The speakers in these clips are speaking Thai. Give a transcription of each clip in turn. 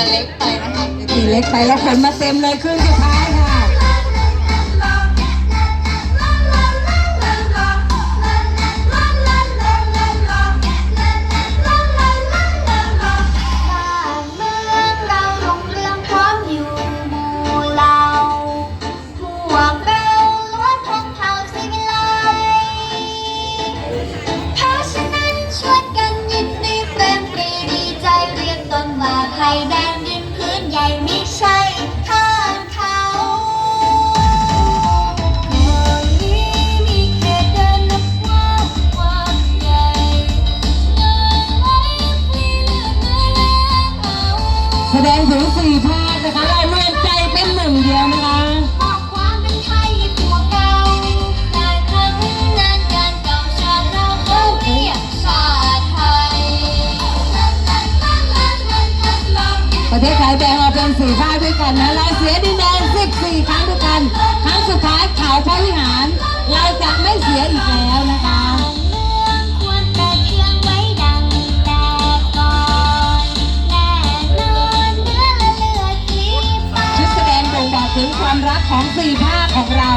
จะเล็กไปนะคะตีเล็กไปแล้วขนมาเต็มเลยครึ่งสุดท้ายค่ะ ดงถึงสี่ภาคนะคะเรารวมใจเป็นหนึ่งเดียวนะคะมอบความเป็นไทยพวกเราแต่ครั้งนานการเก่าชาติเราเขาเรียกชาติไทยประเทศไทยแบ่งออกเป็นสี่ภาคด้วยกันนะเราเสียดินแดน14ครั้งด้วยกัน ครั้งสุดท้ายเขาพระวิหาร เราจะไม่เสียอีกแล้วนะคะ ของสี่ภาคของเรา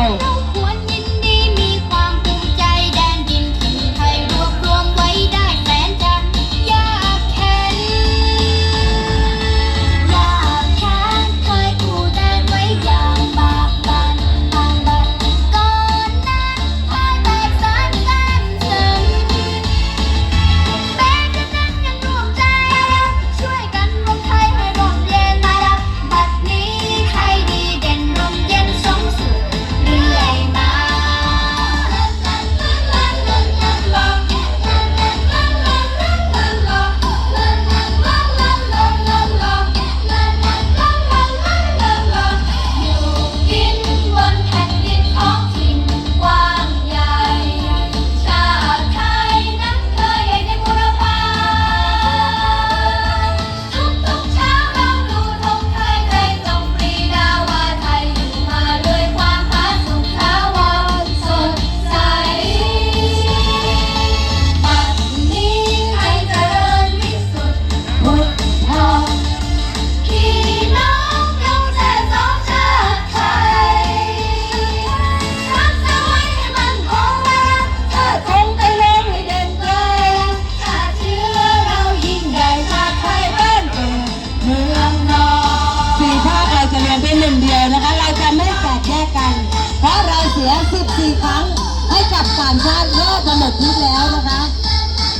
ครั้งให้กับต่างชาติโลกมาหมดทิศแล้วนะคะ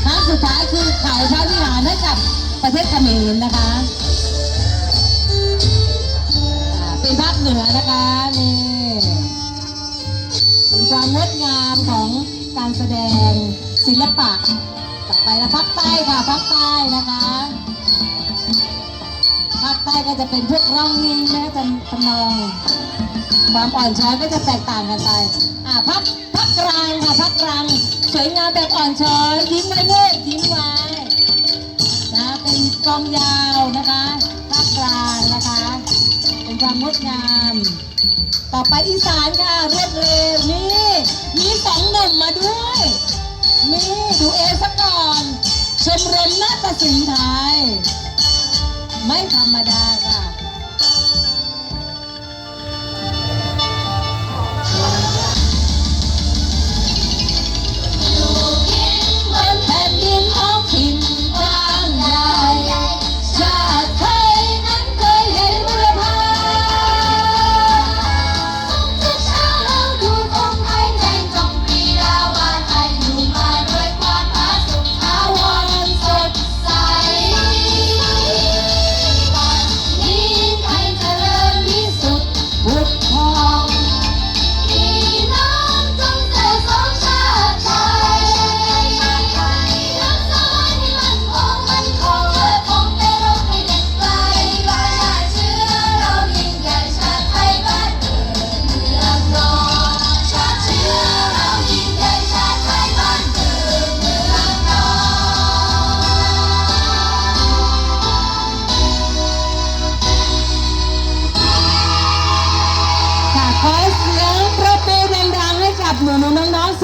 ครั้งสุดท้ายคือเขาพระวิหารให้กับประเทศเขมรนะคะเป็นภาคเหนือนะคะนี่เป็นความงดงามของการแสดงศิลปะต่อไปนะภาคใต้ค่ะภาคใต้นะคะภาคใต้ก็จะเป็นพวกร่องนี้นะจำทำนอง ความอ่อนช้อยก็จะแตกต่างกันไปอ่าภาคภาคกลางค่ะภาคกลางสวยงามแบบอ่อนช้อยยิ้มไว้ลูกยิ้มไว้นะเป็นกองยาวนะคะภาคกลางนะคะ เป็นความงดงาม ต่อไปอีสานค่ะรวดเร็วนี่มีสองหนุ่มมาด้วยนี่ดูเอซะก่อนชมรมนาฏศิลป์ไทย ไม่ธรรมดาค่ะ No, no, no, no.